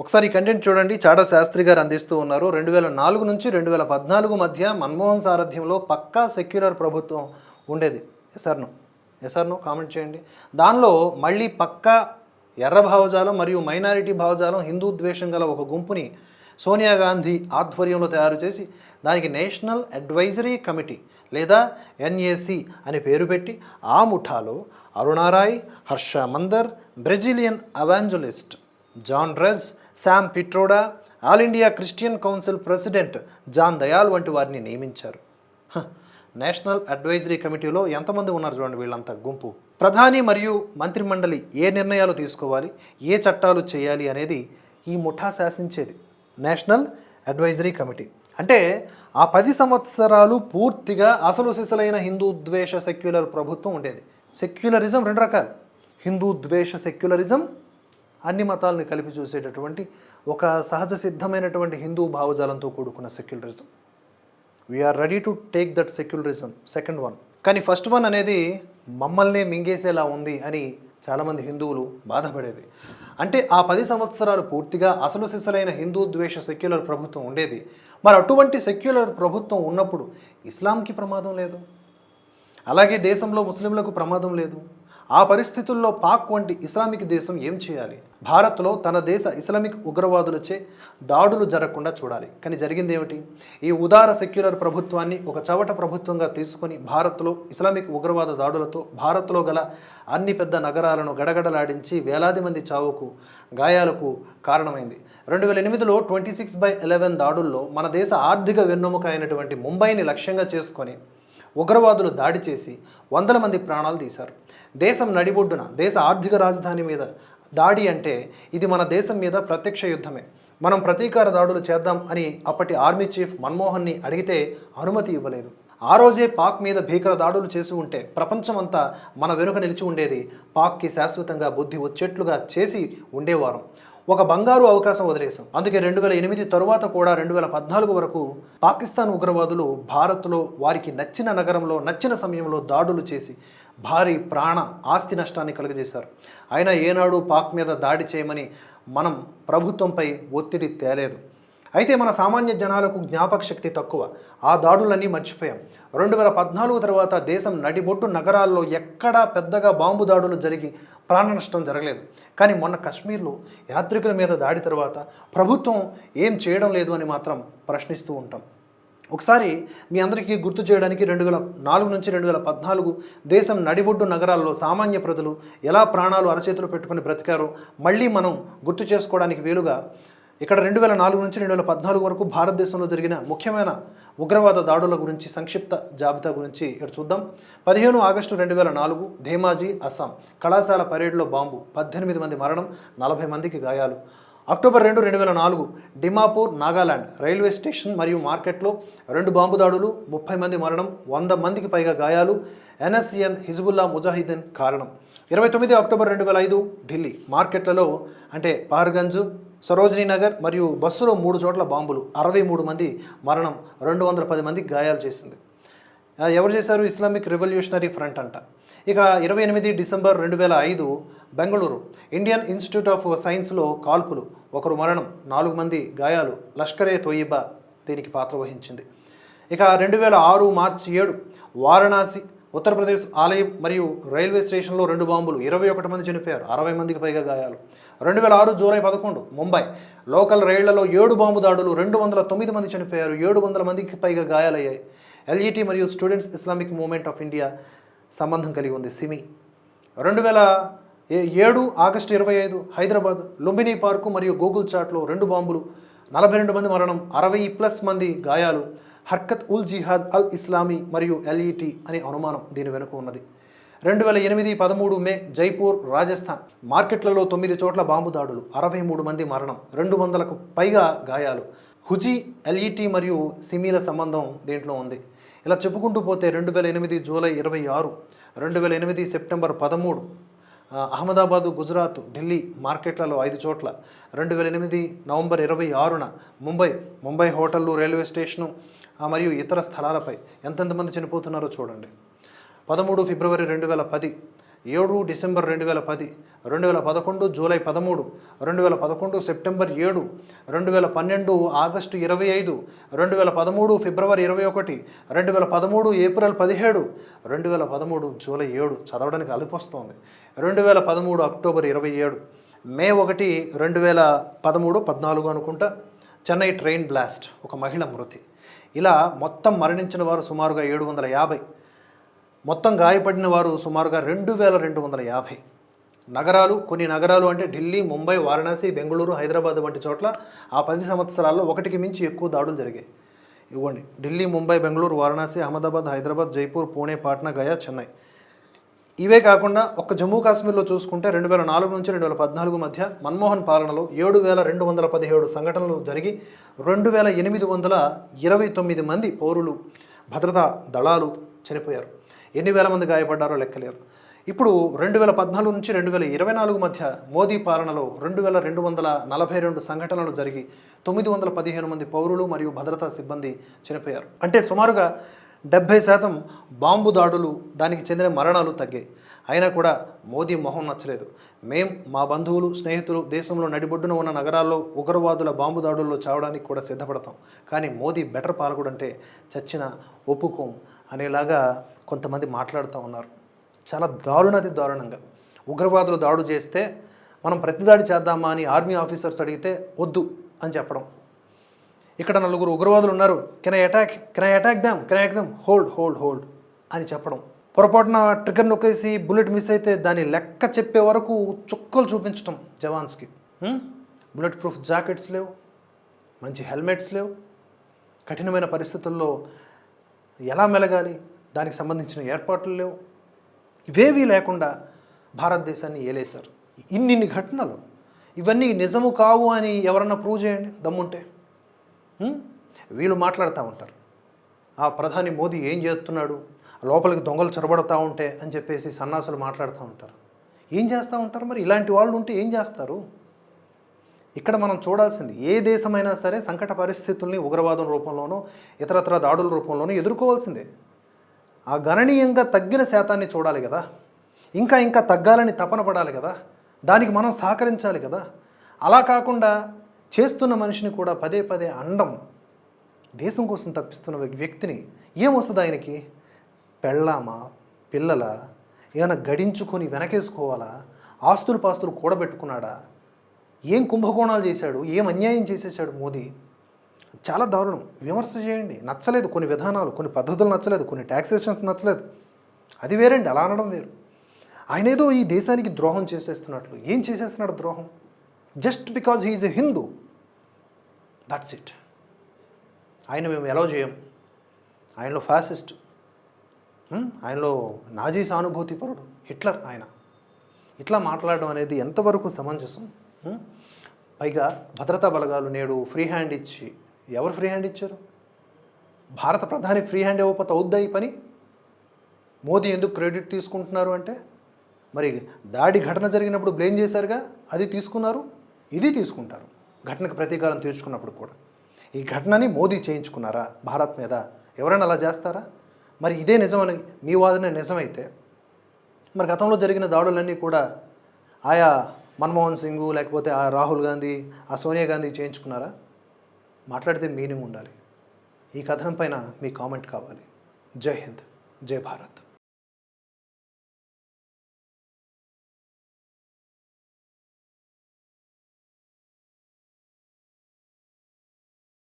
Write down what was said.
ఒకసారి ఈ కంటెంట్ చూడండి. చాడా శాస్త్రి గారు అందిస్తూ ఉన్నారు. రెండు వేల నాలుగు నుంచి రెండు వేల పద్నాలుగు మధ్య మన్మోహన్ సారథ్యంలో పక్కా సెక్యులర్ ప్రభుత్వం ఉండేది. ఎస్ఆర్ను ఎస్ఆర్ను కామెంట్ చేయండి. దానిలో మళ్ళీ పక్కా ఎర్ర భావజాలం మరియు మైనారిటీ భావజాలం హిందూ ద్వేషం గల ఒక గుంపుని సోనియా గాంధీ ఆధ్వర్యంలో తయారు చేసి దానికి నేషనల్ అడ్వైజరీ కమిటీ లేదా ఎన్ఏసి అనే పేరు పెట్టి ఆ ముఠాలో Aruna Roy Harsh Mander Brazilian evangelist Jean Dreze Sam Pitroda all India Christian council president John Dayal వంటి వారిని నియమించారు. నేషనల్ అడ్వైజరీ కమిటీలో ఎంతమంది ఉన్నారు చూడండి వీళ్ళంతా. గుంపు. ప్రధాని మరియు మంత్రిమండలి ఏ నిర్ణయాలు తీసుకోవాలి ఏ చట్టాలు చేయాలి అనేది ఈ ముఠా శాసించేది నేషనల్ అడ్వైజరీ కమిటీ. అంటే ఆ పది సంవత్సరాలు పూర్తిగా అసలు సిసలైన హిందూ ద్వేష సెక్యులర్ ప్రభుత్వం ఉండేది. సెక్యులరిజం రెండు రకాలు. హిందూ ద్వేష సెక్యులరిజం అన్ని మతాలను కలిపి చూసేటటువంటి ఒక సహజ సిద్ధమైనటువంటి హిందూ భావజాలంతో కూడుకున్న secularism. We're ready to take that secularism second one కానీ ఫస్ట్ వన్ అనేది మమ్మల్నే మింగేసేలా ఉంది అని చాలామంది హిందువులు బాధపడేది. అంటే ఆ పది సంవత్సరాలు పూర్తిగా అసలు సిసలైన హిందూ ద్వేష సెక్యులర్ ప్రభుత్వం ఉండేది. మరి అటువంటి సెక్యులర్ ప్రభుత్వం ఉన్నప్పుడు ఇస్లాంకి ప్రమాదం లేదు. అలాగే దేశంలో ముస్లింలకు ప్రమాదం లేదు. ఆ పరిస్థితుల్లో పాక్ వంటి ఇస్లామిక్ దేశం ఏం చేయాలి? భారత్లో తన దేశ ఇస్లామిక్ ఉగ్రవాదులచే దాడులు జరగకుండా చూడాలి. కానీ జరిగింది ఏమిటి? ఈ ఉదార సెక్యులర్ ప్రభుత్వాన్ని ఒక చవట ప్రభుత్వంగా తీసుకొని భారత్లో ఇస్లామిక్ ఉగ్రవాద దాడులతో భారత్లో గల అన్ని పెద్ద నగరాలను గడగడలాడించి వేలాది మంది చావుకు గాయాలకు కారణమైంది. రెండు వేల ఎనిమిదిలో ట్వంటీ సిక్స్ బై ఎలెవెన్ దాడుల్లో మన దేశ ఆర్థిక వెన్నెముక అయినటువంటి ముంబైని లక్ష్యంగా చేసుకొని ఉగ్రవాదులు దాడి చేసి వందల మంది ప్రాణాలు తీశారు. దేశం నడిబొడ్డున దేశ ఆర్థిక రాజధాని మీద దాడి అంటే ఇది మన దేశం మీద ప్రత్యక్ష యుద్ధమే. మనం ప్రతీకార దాడులు చేద్దాం అని అప్పటి ఆర్మీ చీఫ్ మన్మోహన్ని అడిగితే అనుమతి ఇవ్వలేదు. ఆ రోజే పాక్ మీద భీకర దాడులు చేసి ఉంటే ప్రపంచమంతా మన వెనుక నిలిచి ఉండేది. పాక్కి శాశ్వతంగా బుద్ధి వచ్చేట్లుగా చేసి ఉండేవారం. ఒక బంగారు అవకాశం వదిలేశాం. అందుకే రెండు వేల ఎనిమిది తరువాత కూడా రెండు వేల పద్నాలుగు వరకు పాకిస్తాన్ ఉగ్రవాదులు భారత్లో వారికి నచ్చిన నగరంలో నచ్చిన సమయంలో దాడులు చేసి భారీ ప్రాణ ఆస్తి నష్టాన్ని కలుగజేశారు. అయినా ఏనాడు పాక్ మీద దాడి చేయమని మనం ప్రభుత్వంపై ఒత్తిడి తేలేదు. అయితే మన సామాన్య జనాలకు జ్ఞాపక శక్తి తక్కువ. ఆ దాడులన్నీ మర్చిపోయాం. రెండు వేల పద్నాలుగు తర్వాత దేశం నడిబొట్టు నగరాల్లో ఎక్కడా పెద్దగా బాంబు దాడులు జరిగి ప్రాణ నష్టం జరగలేదు. కానీ మొన్న కశ్మీర్లో యాత్రికుల మీద దాడి తర్వాత ప్రభుత్వం ఏం చేయడం లేదు అని మాత్రం ప్రశ్నిస్తూ ఉంటాం. ఒకసారి మీ అందరికీ గుర్తు చేయడానికి రెండు వేల నాలుగు నుంచి రెండు వేల పద్నాలుగు దేశం నడిబొడ్డు నగరాల్లో సామాన్య ప్రజలు ఎలా ప్రాణాలు అరచేతులు పెట్టుకుని బ్రతికారో మళ్ళీ మనం గుర్తు చేసుకోవడానికి వీలుగా ఇక్కడ రెండు వేల నాలుగు నుంచి రెండు వేల పద్నాలుగు వరకు భారతదేశంలో జరిగిన ముఖ్యమైన ఉగ్రవాద దాడుల గురించి సంక్షిప్త జాబితా గురించి ఇక్కడ చూద్దాం. పదిహేను ఆగస్టు రెండు వేల నాలుగు ధేమాజీ అస్సాం కళాశాల పరేడ్లో బాంబు పద్దెనిమిది మంది మరణం నలభై మందికి గాయాలు. అక్టోబర్ రెండు రెండు వేల నాలుగు డిమాపూర్ నాగాలాండ్ రైల్వే స్టేషన్ మరియు మార్కెట్లో రెండు బాంబు దాడులు ముప్పై మంది మరణం వంద మందికి పైగా గాయాలు ఎన్ఎస్సిఎన్ హిజ్బుల్లా ముజాహిద్దీన్ కారణం. ఇరవై తొమ్మిది అక్టోబర్ రెండు వేల ఐదు ఢిల్లీ మార్కెట్లలో అంటే పహర్గంజ్ సరోజినీ నగర్ మరియు బస్సులో మూడు చోట్ల బాంబులు అరవై మూడు మంది మరణం రెండు వందల పది మందికి గాయాలు చేసింది. ఎవరు చేశారు? ఇస్లామిక్ రెవల్యూషనరీ ఫ్రంట్ అంట. ఇక ఇరవై ఎనిమిది డిసెంబర్ రెండు వేల ఐదు బెంగళూరు ఇండియన్ ఇన్స్టిట్యూట్ ఆఫ్ సైన్స్లో కాల్పులు. ఒకరు మరణం నాలుగు మంది గాయాలు. లష్కరే తోయిబా దీనికి పాత్ర వహించింది. ఇక రెండు వేల ఆరు మార్చి ఏడు వారణాసి ఉత్తరప్రదేశ్ ఆలయం మరియు రైల్వే స్టేషన్లో రెండు బాంబులు. ఇరవై ఒకటి మంది చనిపోయారు. అరవై మందికి పైగా గాయాలు. రెండు వేల ఆరు జూలై పదకొండు ముంబై లోకల్ రైళ్ళలో ఏడు బాంబు దాడులు. రెండు వందల తొమ్మిది మంది చనిపోయారు. ఏడు వందల మందికి పైగా గాయాలయ్యాయి. ఎల్ఈటి మరియు students Islamic movement of India సంబంధం కలిగి ఉంది సిమి. రెండు వేల ఏ- ఏడు ఆగస్టు ఇరవై ఐదు హైదరాబాద్ లుంబిని పార్కు మరియు గూగుల్ చాట్లో రెండు బాంబులు నలభై రెండు మంది మరణం అరవై ప్లస్ మంది గాయాలు హర్కత్ ఉల్ జిహాద్ అల్ ఇస్లామీ మరియు ఎల్ఈటి అనే అనుమానం దీని వెనుక ఉన్నది. రెండు వేల ఎనిమిది పదమూడు మే జైపూర్ రాజస్థాన్ మార్కెట్లలో తొమ్మిది చోట్ల బాంబు దాడులు అరవై మూడు మంది మరణం రెండు వందలకు పైగా గాయాలు. హుజీ ఎల్ఈటి మరియు సిమీల సంబంధం దీంట్లో ఉంది. ఇలా చెప్పుకుంటూ పోతే రెండు వేల ఎనిమిది జూలై ఇరవై ఆరు రెండు వేల ఎనిమిది సెప్టెంబర్ పదమూడు అహ్మదాబాదు గుజరాత్ ఢిల్లీ మార్కెట్లలో ఐదు చోట్ల రెండు వేల ఎనిమిది నవంబర్ ఇరవై ఆరున ముంబై ముంబై హోటళ్ళు రైల్వే స్టేషను మరియు ఇతర స్థలాలపై ఎంతెంతమంది చనిపోతున్నారో చూడండి. పదమూడు ఫిబ్రవరి రెండు వేల పది ఏడు డిసెంబర్ రెండు వేల పది రెండు వేల పదకొండు జూలై పదమూడు రెండు వేల పదకొండు సెప్టెంబర్ ఏడు రెండు వేల పన్నెండు ఆగస్టు ఇరవై ఐదు రెండు వేల పదమూడు ఫిబ్రవరి ఇరవై ఒకటి రెండు వేల పదమూడు ఏప్రిల్ పదిహేడు రెండు వేల పదమూడు జూలై ఏడు చదవడానికి అలిపొస్తోంది. రెండు వేల పదమూడు అక్టోబర్ ఇరవై ఏడు మే ఒకటి రెండు వేల పదమూడు పద్నాలుగు అనుకుంటా చెన్నై ట్రైన్ బ్లాస్ట్ ఒక మహిళ మృతి. ఇలా మొత్తం మరణించిన వారు సుమారుగా ఏడు వందల యాభై మొత్తం గాయపడిన వారు సుమారుగా రెండు వేల రెండు వందల యాభై. నగరాలు కొన్ని నగరాలు అంటే ఢిల్లీ ముంబై వారణాసి బెంగళూరు హైదరాబాద్ వంటి చోట్ల ఆ పది సంవత్సరాల్లో ఒకటికి మించి ఎక్కువ దాడులు జరిగాయి. ఇవ్వండి ఢిల్లీ ముంబై బెంగళూరు వారణాసి అహ్మదాబాద్ హైదరాబాద్ జైపూర్ పూణే పాట్నా గయా చెన్నై. ఇవే కాకుండా ఒక్క జమ్మూ కాశ్మీర్లో చూసుకుంటే రెండు వేల నాలుగు నుంచి రెండు వేల పద్నాలుగు మధ్య మన్మోహన్ పాలనలో ఏడు వేల రెండు వందల పదిహేడు సంఘటనలు జరిగి రెండు వేల ఎనిమిది వందల ఇరవై తొమ్మిది మంది పౌరులు భద్రతా దళాలు చనిపోయారు. ఎన్ని వేల మంది గాయపడ్డారో లెక్కలేరు. ఇప్పుడు రెండు వేల పద్నాలుగు నుంచి రెండు వేల ఇరవై నాలుగు మధ్య మోదీ పాలనలో రెండు వేల రెండు వందల నలభై రెండు సంఘటనలు జరిగి తొమ్మిది వందల పదిహేను మంది పౌరులు మరియు భద్రతా సిబ్బంది చనిపోయారు. అంటే సుమారుగా డెబ్భై శాతం బాంబు దాడులు దానికి చెందిన మరణాలు తగ్గాయి. అయినా కూడా మోదీ మొహం నచ్చలేదు. మేం మా బంధువులు స్నేహితులు దేశంలో నడిబొడ్డున ఉన్న నగరాల్లో ఉగ్రవాదుల బాంబు దాడుల్లో చావడానికి కూడా సిద్ధపడతాం. కానీ మోదీ బెటర్ పాలకుడు అంటే చచ్చిన ఒప్పుకోం అనేలాగా కొంతమంది మాట్లాడుతూ ఉన్నారు. చాలా దారుణది దారుణంగా. ఉగ్రవాదులు దాడు చేస్తే మనం ప్రతిదాడి చేద్దామా అని ఆర్మీ ఆఫీసర్స్ అడిగితే వద్దు అని చెప్పడం. ఇక్కడ నలుగురు ఉగ్రవాదులు ఉన్నారు. Can I attack can I attack them can I them hold hold hold అని చెప్పడం. పొరపాటున ట్రిగర్ నొక్కేసి బుల్లెట్ మిస్ అయితే దాని లెక్క చెప్పే వరకు చుక్కలు చూపించడం జవాన్స్కి. Hmm? బుల్లెట్ ప్రూఫ్ జాకెట్స్ లేవు. మంచి హెల్మెట్స్ లేవు. కఠినమైన పరిస్థితుల్లో ఎలా మెలగాలి? దానికి సంబంధించిన ఏర్పాట్లు లేవు. ఇవేవీ లేకుండా భారతదేశాన్ని ఏలేశారు. ఇన్నిన్ని ఘటనలు ఇవన్నీ నిజము కావు అని ఎవరన్నా ప్రూవ్ చేయండి దమ్ముంటే. వీళ్ళు మాట్లాడుతూ ఉంటారు. ఆ ప్రధాని మోదీ ఏం చేస్తున్నాడు? లోపలికి దొంగలు చొరబడతా ఉంటే అని చెప్పేసి సన్నాసులు మాట్లాడుతూ ఉంటారు. ఏం చేస్తూ ఉంటారు మరి? ఇలాంటి వాళ్ళు ఉంటే ఏం చేస్తారు? ఇక్కడ మనం చూడాల్సింది ఏ దేశమైనా సరే సంకట పరిస్థితుల్ని ఉగ్రవాదం రూపంలోనో ఇతరత్ర దాడుల రూపంలోనో ఎదుర్కోవాల్సిందే. ఆ గణనీయంగా తగ్గిన శాతాన్ని చూడాలి కదా. ఇంకా ఇంకా తగ్గాలని తపన పడాలి కదా. దానికి మనం సహకరించాలి కదా. అలా కాకుండా చేస్తున్న మనిషిని కూడా పదే పదే అండం దేశం కోసం తప్పిస్తున్న వ్యక్తిని ఏమొస్తుంది ఆయనకి? పెళ్ళామా? పిల్లల? ఏమైనా గడించుకొని వెనకేసుకోవాలా? ఆస్తులు పాస్తులు కూడబెట్టుకున్నాడా? ఏం కుంభకోణాలు చేశాడు? ఏం అన్యాయం చేసేసాడు మోదీ? చాలా దారుణం. విమర్శ చేయండి. నచ్చలేదు. కొన్ని విధానాలు కొన్ని పద్ధతులు నచ్చలేదు. కొన్ని ట్యాక్సేషన్స్ నచ్చలేదు. అది వేరండి. అలా అనడం వేరు. ఆయన ఏదో ఈ దేశానికి ద్రోహం చేసేస్తున్నట్లు. ఏం చేసేస్తున్నాడు ద్రోహం? Just because he is a Hindu that's it ఆయన మేము ఎలా చేయం? ఆయనలో ఫ్యాసిస్ట్ ఆయనలో నాజీ సానుభూతి పరుడు. హిట్లర్ ఆయన. ఇట్లా మాట్లాడడం అనేది ఎంతవరకు సమంజసం? పైగా భద్రతా బలగాలు నేడు ఫ్రీ హ్యాండ్ ఇచ్చి ఎవరు ఫ్రీ హ్యాండ్ ఇచ్చారు? భారత ప్రధాని ఫ్రీ హ్యాండ్ ఇవ్వకపోతే అవుద్దా ఈ పని? మోదీ ఎందుకు క్రెడిట్ తీసుకుంటున్నారు అంటే? మరి దాడి ఘటన జరిగినప్పుడు బ్లేమ్ చేశారుగా? అది తీసుకున్నారు? ఇది తీసుకుంటారు. ఘటనకు ప్రతీకారం తీర్చుకున్నప్పుడు కూడా. ఈ ఘటనని మోదీ చేయించుకున్నారా భారత్ మీద? ఎవరైనా అలా చేస్తారా? మరి ఇదే నిజమని మీ వాదన నిజమైతే? మరి గతంలో జరిగిన దాడులన్నీ కూడా ఆయా మన్మోహన్ సింగ్ లేకపోతే ఆ రాహుల్ గాంధీ ఆ సోనియా గాంధీ చేయించుకున్నారా? మాట్లాడితే మీనింగ్ ఉండాలి. ఈ కథనం పైన మీ కామెంట్ కావాలి. జై హింద్. జై భారత్.